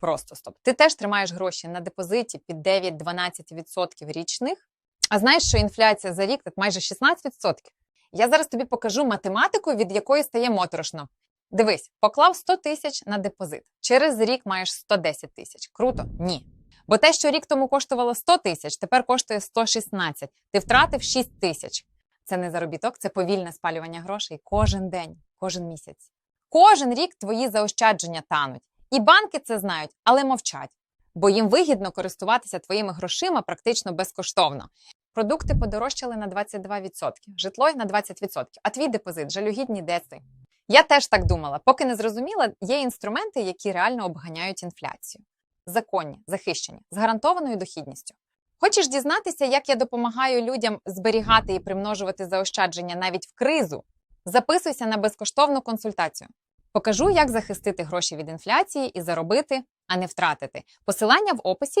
Просто стоп. Ти теж тримаєш гроші на депозиті під 9-12% річних. А знаєш, що інфляція за рік тут майже 16%. Я зараз тобі покажу математику, від якої стає моторошно. Дивись, поклав 100 тисяч на депозит. Через рік маєш 110 тисяч. Круто? Ні. Бо те, що рік тому коштувало 100 тисяч, тепер коштує 116. Ти втратив 6 тисяч. Це не заробіток, це повільне спалювання грошей кожен день, кожен місяць. Кожен рік твої заощадження тануть. І банки це знають, але мовчать, бо їм вигідно користуватися твоїми грошима практично безкоштовно. Продукти подорожчали на 22%, житло на 20%, а твій депозит жалюгідні де ти? Я теж так думала, поки не зрозуміла, є інструменти, які реально обганяють інфляцію. Законні, захищені, з гарантованою дохідністю. Хочеш дізнатися, як я допомагаю людям зберігати і примножувати заощадження навіть в кризу? Записуйся на безкоштовну консультацію. Покажу, як захистити гроші від інфляції і заробити, а не втратити. Посилання в описі